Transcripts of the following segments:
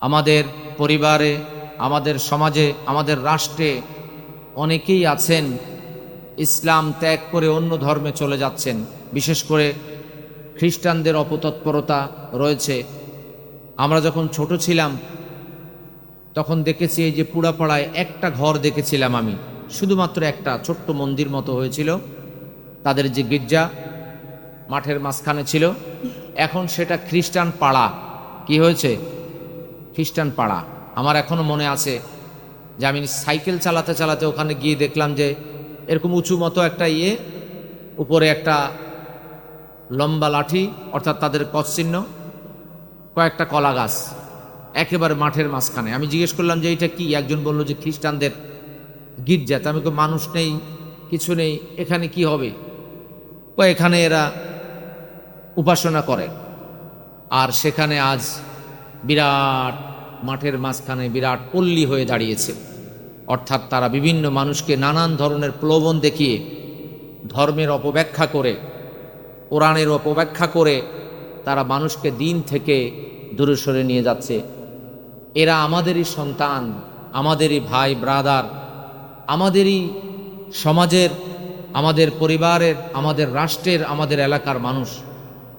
আমাদের পরিবারে, আমাদের সমাজে, আমাদের রাষ্ট্রে অনেকেই আছেন, ইসলাম ত্যাগ করে অন্য ধর্মে চলে যাচ্ছেন। বিশেষ করে খ্রিস্টানদের অপতৎপরতা রয়েছে। আমরা যখন ছোট ছিলাম, তখন দেখেছি এই যে পুরাপাড়ায় একটা ঘর দেখেছিলাম আমি। শুধুমাত্র একটা ছোট্ট মন্দির মতো হয়েছিল। তাদের যে গির্জা, মাঠের মাঝখানে ছিল। এখন সেটা খ্রিস্টান পাড়া। কি হয়েছে? খ্রিস্টান পাড়া। আমার এখনও মনে আছে যে আমি সাইকেল চালাতে চালাতে ওখানে গিয়ে দেখলাম যে এরকম উঁচু মতো একটা ইয়ে উপরে একটা লম্বা লাঠি, অর্থাৎ তাদের পশ্চিহ্ন কয়েকটা কলা গাছ, একেবারে মাঠের মাঝখানে। আমি জিজ্ঞেস করলাম যে এটা কি? একজন বলল যে খ্রিস্টানদের গির্জা। তা আমি মানুষ নেই, কিছু নেই, এখানে কি হবে? ও এখানে এরা উপাসনা করে। আর সেখানে আজ বিরাট মাঠের মাঝখানে বিরাট পল্লী হয়ে দাঁড়িয়েছে। অর্থাৎ তারা বিভিন্ন মানুষকে নানান ধরনের প্রলোভন দেখিয়ে ধর্মের অপব্যাখ্যা করে, কোরআনের অপব্যাখ্যা করে তারা মানুষকে দিন থেকে দূরে সরে নিয়ে যাচ্ছে। এরা আমাদেরই সন্তান, আমাদেরই ভাই, ব্রাদার, আমাদেরই সমাজের, আমাদের পরিবারের, আমাদের রাষ্ট্রের, আমাদের এলাকার মানুষ।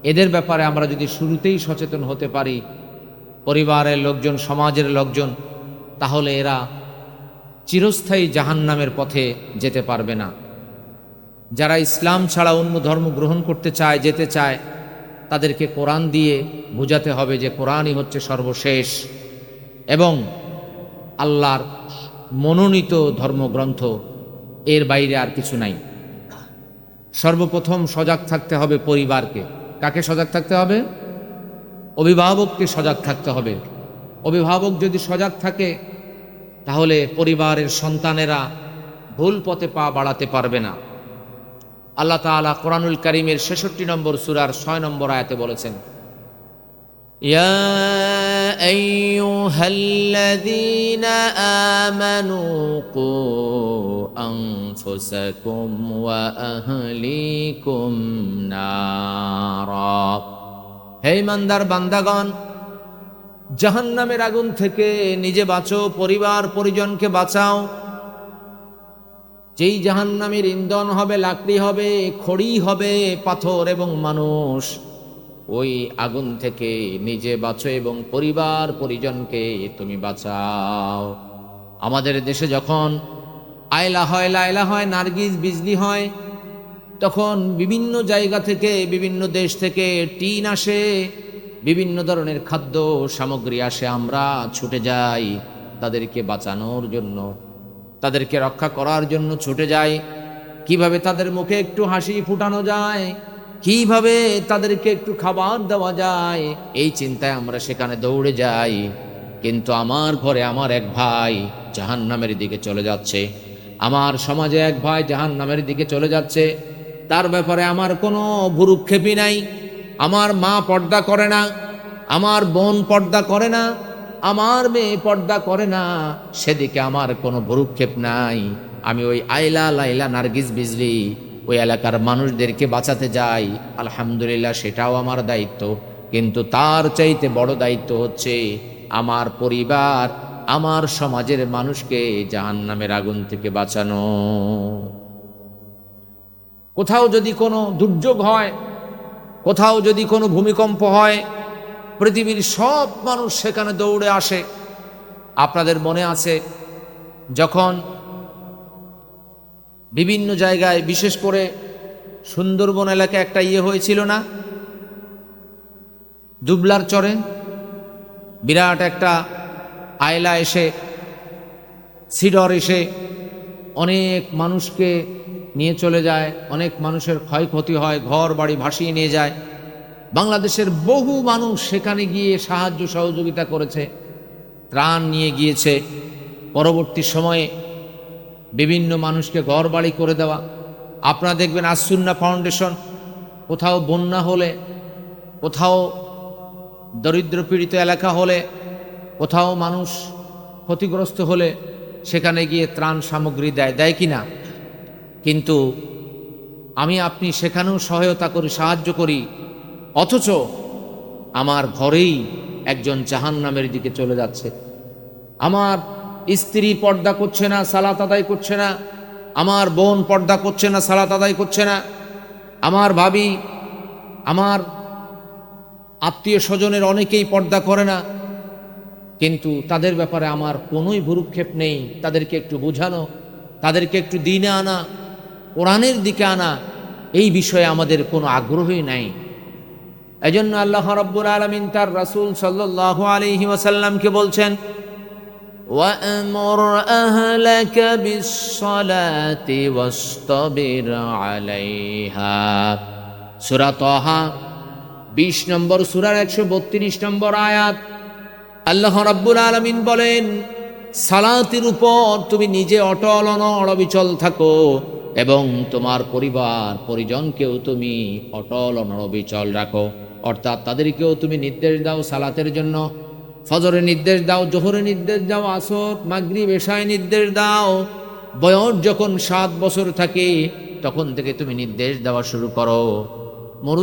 এদের ব্যাপারে আমরা যদি শুরুতেই সচেতন হতে পারি পরিবারের লোকজন, সমাজের লোকজন, তাহলে এরা চিরস্থায়ী জাহান্নামের পথে যেতে পারবে না। যারা ইসলাম ছাড়া অন্য ধর্ম গ্রহণ করতে চায়, যেতে চায়, তাদেরকে কোরআন দিয়ে বোঝাতে হবে যে কোরআনই হচ্ছে সর্বশেষ এবং আল্লাহর মনোনীত ধর্মগ্রন্থ, এর বাইরে আর কিছু নাই। সর্বপ্রথম সজাগ থাকতে হবে পরিবারকে। কাকে সজাগ থাকতে হবে? অভিভাবককে সজাগ থাকতে হবে অভিভাবক যদি সজাগ থাকে তাহলে পরিবারের সন্তানেরা ভুল পথে পা বাড়াতে পারবে না আল্লাহ তাআলা কোরআনুল করিমের ছেষট্টি নম্বর সুরার ছয় নম্বর আয়াতে বলেছেন يا ايها الذين امنوا قوا انفسكم واهليكم نارا হে ইমানদার বান্দাগণ, জাহান্নামের আগুন থেকে নিজে বাঁচো, পরিবার পরিজনকে বাঁচাও। যেই জাহান্নামের ইন্ধন হবে, লাকড়ি হবে, খড়ি হবে, পাথর এবং মানুষ, ওই আগুন থেকে নিজে বাঁচো এবং পরিবার পরিজনকে তুমি বাঁচাও। আমাদের দেশে যখন আয়লা হয়, লায়লা হয়, নার্গিস, বিজলি হয় তখন বিভিন্ন জায়গা থেকে, বিভিন্ন দেশ থেকে টিন আসে, বিভিন্ন ধরনের খাদ্য সামগ্রী আসে, আমরা ছুটে যাই তাদেরকে বাঁচানোর জন্য, তাদেরকে রক্ষা করার জন্য ছুটে যাই। কীভাবে তাদের মুখে একটু হাসি ফুটানো যায়, কীভাবে তাদেরকে একটু খাবার দেওয়া যায়, এই চিন্তায় আমরা সেখানে দৌড়ে যাই। কিন্তু আমার ঘরে আমার এক ভাই জাহান নামের দিকে চলে যাচ্ছে। আমার সমাজে এক ভাই জাহান নামের দিকে চলে যাচ্ছে। তার ব্যাপারে আমার কোনো ভুরুক্ষেপই নাই। আমার মা পর্দা করে না, আমার বোন পর্দা করে না, আমার মেয়ে পর্দা করে না, সেদিকে আমার কোনো ভুরুক্ষেপ নাই। আমি ওই আইলা লাইলা নার্গিস বিজলি, ওই এলাকার মানুষদেরকে বাঁচাতে যাই, আলহামদুলিল্লাহ সেটাও আমার দায়িত্ব। কিন্তু তার চাইতে বড় দায়িত্ব হচ্ছে আমার পরিবার, আমার সমাজের মানুষকে জাহান্নামের আগুন থেকে বাঁচানো। কোথাও যদি কোনো দুর্যোগ হয়, কোথাও যদি কোনো ভূমিকম্প হয়, পৃথিবীর সব মানুষ সেখানে দৌড়ে আসে। আপনাদের মনে আছে, যখন বিভিন্ন জায়গায়, বিশেষ করে সুন্দরবন এলাকায় একটা ইয়ে হয়েছিল না? দুবলার চরে বিরাট একটা আয়লা এসে, সিডর এসে অনেক মানুষকে নিয়ে চলে যায়, অনেক মানুষের ক্ষয়ক্ষতি হয়, ঘর বাড়ি ভাসিয়ে নিয়ে যায়। বাংলাদেশের বহু মানুষ সেখানে গিয়ে সাহায্য সহযোগিতা করেছে, ত্রাণ নিয়ে গিয়েছে। পরবর্তী সময়ে বিভিন্ন মানুষকে ঘর বাড়ি করে দেওয়া। আপনারা দেখবেন আসুন্না ফাউন্ডেশন কোথাও বন্যা হলে, কোথাও দরিদ্র পীড়িত এলাকা হলে, কোথাও মানুষ ক্ষতিগ্রস্ত হলে সেখানে গিয়ে ত্রাণ সামগ্রী দেয়। দেয় কি না? কিন্তু আমি আপনি সেখানেও সহায়তা করি, সাহায্য করি, অথচ আমার ঘরেই একজন জাহান্নামের দিকে চলে যাচ্ছে। আমার স্ত্রী পর্দা করছে না, সালাত আদায় করছে না, আমার বোন পর্দা করছে না, সালাত আদায় করছে না, আমার ভাবি, আমার আত্মীয় স্বজনের অনেকেই পর্দা করে না, কিন্তু তাদের ব্যাপারে আমার কোনোই ভুরুক্ষেপ নেই। তাদেরকে একটু বোঝানো, তাদেরকে একটু দিনে আনা কোরআনের দিকে আনা এই বিষয়ে আমাদের কোনো আগ্রহই নাই এজন্য আল্লাহ রব্বুল আলমিন তার রাসূল সাল্লাল্লাহু আলাইহি ওয়াসাল্লামকে বলছেন وأمر أهلك بالصلاة واصطبر عليها সূরা তহা বিশ নম্বর সূরার একশো বত্রিশ নম্বর আয়াত আল্লাহ রাব্বুল আলামিন বলেন সালাতের উপর তুমি নিজে অটল অনড় অবিচল থাকো এবং তোমার পরিবার, পরিজনকেও তুমি অটল অনড় অবিচল রাখো। অর্থাৎ তাদেরকেও তুমি নির্দেশ দাও সালাতের জন্য। ফজরে নির্দেশ দাও জোহরে নির্দেশ দাও, আসর মাগরি বেশায় নির্দেশ দাও। বয়স যখন সাত বছর থাকে, তখন থেকে তুমি নির্দেশ দেওয়া শুরু করো। مر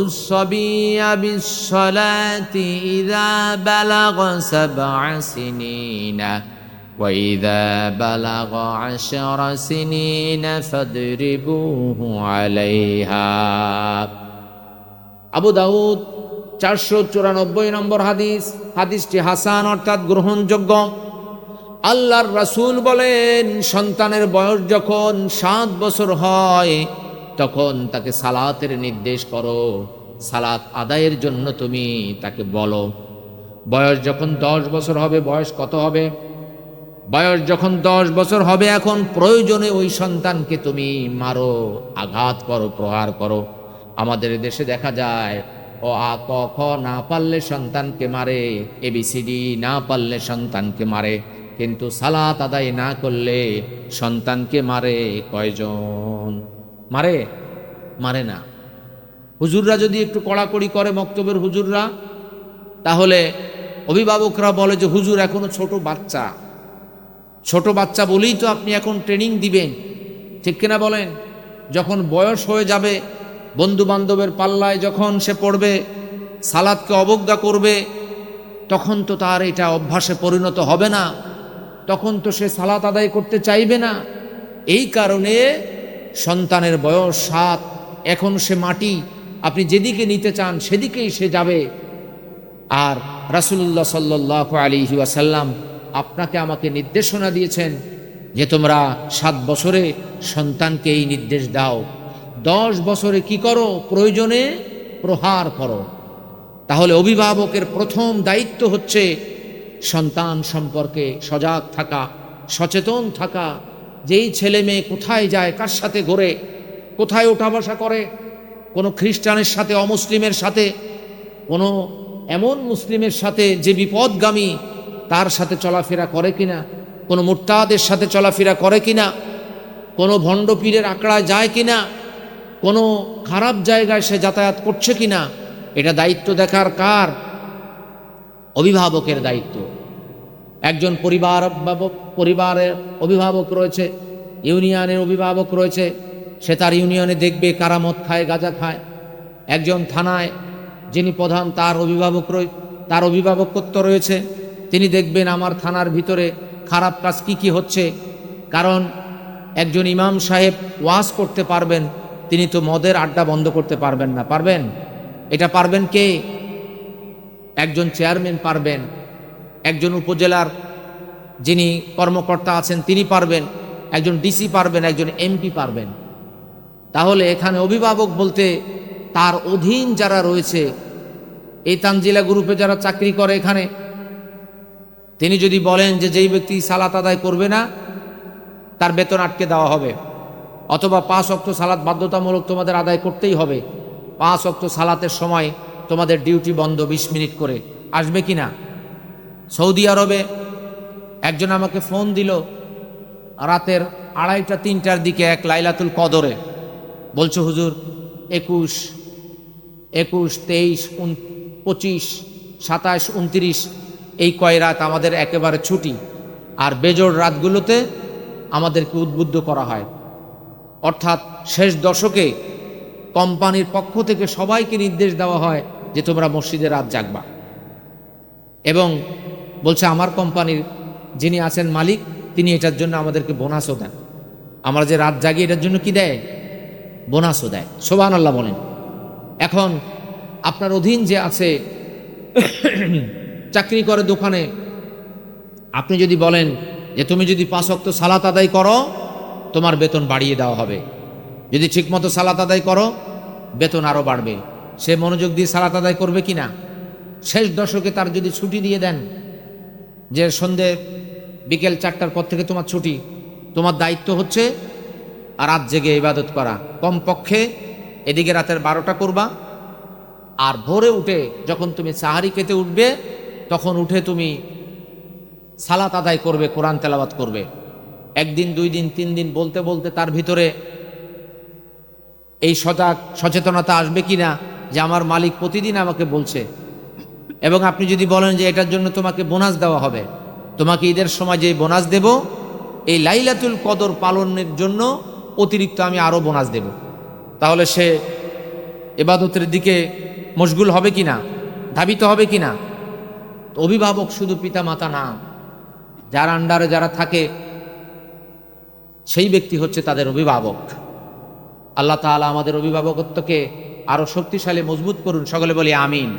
الصبي بالصلاة إذا بلغ سبع سنين وإذا بلغ عشر سنين فاضربوه عليها আবু দাউদ চারশো চুরানব্বই নম্বর হাদিস হাদিসটি হাসান অর্থাৎ গ্রহণযোগ্য আল্লাহর রাসূল বলেন সন্তানের বয়স যখন সাত বছর হয় তখন তাকে সালাতের নির্দেশ করো সালাত আদায়ের জন্য তুমি তাকে বলো বয়স যখন দশ বছর হবে বয়স কত হবে বয়স যখন দশ বছর হবে, এখন প্রয়োজনে ওই সন্তানকে তুমি মারো, আঘাত করো, প্রহার করো। আমাদের দেশে দেখা যায় ও আ, ক, খ না পারলে সন্তানকে মারে এবিসিডি না পারলে সন্তানকে মারে। কিন্তু সালাত আদায় না করলে সন্তানকে মারে কয়জন? মারে? মারে না। হুজুররা যদি একটু কড়াকড়ি করে মক্তবের হুজুররা, তাহলে অভিভাবকরা বলে যে, হুজুর এখনও ছোট বাচ্চা। ছোট বাচ্চা বলেই তো আপনি এখন ট্রেনিং দিবেন। ঠিক কিনা বলেন? যখন বয়স হয়ে যাবে বন্ধু বান্ধবের পাল্লায় যখন সে পড়বে, সালাদকে অবজ্ঞা করবে, তখন তো তার এটা অভ্যাসে পরিণত হবে না। তখন তো সে সালাত আদায় করতে চাইবে না। এই কারণে সন্তানের বয়স সাত, এখন সে মাটি। আপনি যেদিকে নিতে চান, সেদিকেই সে যাবে। আর রাসুল্লাহ সাল্লাহ আলী ওয়াসাল্লাম আপনাকে আমাকে নির্দেশনা দিয়েছেন যে তোমরা সাত বছরে সন্তানকে এই নির্দেশ দাও। দশ বছরে কি করো? প্রয়োজনে প্রহার করো। তাহলে অভিভাবকের প্রথম দায়িত্ব হচ্ছে সন্তান সম্পর্কে সজাগ থাকা, সচেতন থাকা, যেই ছেলে মেয়ে কোথায় যায়, কার সাথে ঘোরে, কোথায় ওঠা বসা করে, কোনো খ্রিস্টানের সাথে, অমুসলিমের সাথে, কোনো এমন মুসলিমের সাথে যে বিপদগামী তার সাথে চলাফেরা করে কিনা, কোনো মুরতাদের সাথে চলাফেরা করে কিনা, কোনো ভণ্ড পীরের আঁকড়ায় যায় কিনা, কোনো খারাপ জায়গায় সে যাতায়াত করছে কিনা, এটা দায়িত্ব দেখার কার? অভিভাবকের দায়িত্ব। একজন পরিবার পরিবারের অভিভাবক রয়েছে, ইউনিয়নের অভিভাবক রয়েছে, সে তার ইউনিয়নে দেখবে কারামত খায়, গাঁজা খায়। একজন থানায় যিনি প্রধান, তার অভিভাবক তার অভিভাবকত্ব রয়েছে। তিনি দেখবেন আমার থানার ভিতরে খারাপ কাজ কি কি হচ্ছে। কারণ একজন ইমাম সাহেব ওয়াজ করতে পারবেন, তিনি তো মদের আড্ডা বন্ধ করতে পারবেন না। পারবেন? এটা পারবেন কে? একজন চেয়ারম্যান পারবেন, একজন উপজেলার যিনি কর্মকর্তা আছেন তিনি পারবেন, একজন ডিসি পারবেন, একজন এমপি পারবেন। তাহলে এখানে অভিভাবক বলতে তার অধীন যারা রয়েছে, এই তানজিলা গ্রুপে যারা চাকরি করে এখানে তিনি যদি বলেন যে যেই ব্যক্তি সালাত আদায় করবে না, তার বেতন আটকে দেওয়া হবে। অথবা পাঁচ অক্ত সালাত বাধ্যতামূলক তোমাদের আদায় করতেই হবে। পাঁচ অক্ত সালাতের সময় তোমাদের ডিউটি বন্ধ বিশ মিনিট করে। আসবে কি না? সৌদি আরবে একজন আমাকে ফোন দিল রাতের আড়াইটা তিনটার দিকে এক লাইলাতুল কদরে। বলছে, হুজুর, একুশ একুশ, তেইশ পঁচিশ, সাতাশ, উনত্রিশ এই কয় রাত আমাদের একেবারে ছুটি, আর বেজোড় রাতগুলোতে আমাদেরকে উদ্বুদ্ধ করা হয়। অর্থাৎ শেষ দশকে কোম্পানির পক্ষ থেকে সবাইকে নির্দেশ দেওয়া হয় যে তোমরা মসজিদে রাত জাগবা। এবং বলছে, আমার কোম্পানির যিনি আছেন মালিক, তিনি এটার জন্য আমাদেরকে বোনাসও দেন। আমরা যে রাত জাগি, এটার জন্য কি দেয়? বোনাসও দেয়। সোবান আল্লাহ বলেন। এখন আপনার অধীন যে আছে চাকরি করে দোকানে। আপনি যদি বলেন যে তুমি যদি পাঁচ অক্ত সালাত আদায় করো, তোমার বেতন বাড়িয়ে দেওয়া হবে। যদি ঠিকমতো সালাত আদায় করো, বেতন আরও বাড়বে। সে মনোযোগ দিয়ে সালাত আদায় করবে কি না শেষ দশকে তার যদি ছুটি দিয়ে দেন, যে সন্ধে বিকেল চারটার পর থেকে তোমার ছুটি, তোমার দায়িত্ব হচ্ছে রাত জেগে ইবাদত করা। কমপক্ষে এদিকে রাতের বারোটা করবা, আর ভোরে উঠে যখন তুমি সাহারি খেতে উঠবে তখন উঠে তুমি সালাত আদায় করবে, কোরআন তেলাবাত করবে। একদিন, দুই দিন, তিন দিন বলতে বলতে তার ভিতরে এই সজাগ সচেতনতা আসবে কি না যে আমার মালিক প্রতিদিন আমাকে বলছে। এবং আপনি যদি বলেন যে এটার জন্য তোমাকে বোনাস দেওয়া হবে, তোমাকে ঈদের সময় যে বোনাস দেব, এই লাইলাতুল কদর পালনের জন্য অতিরিক্ত আমি আরও বোনাস দেব। তাহলে সে এবাদতের দিকে মশগুল হবে কি না ধাবিত হবে কি না অভিভাবক শুধু পিতা মাতা না, যার আন্ডারে যারা থাকে, সেই ব্যক্তি হচ্ছে তাদের অভিভাবক। আল্লাহ তালা আমাদের অভিভাবকত্বকে আরও শক্তিশালী, মজবুত করুন। সকলে বলি আমিন।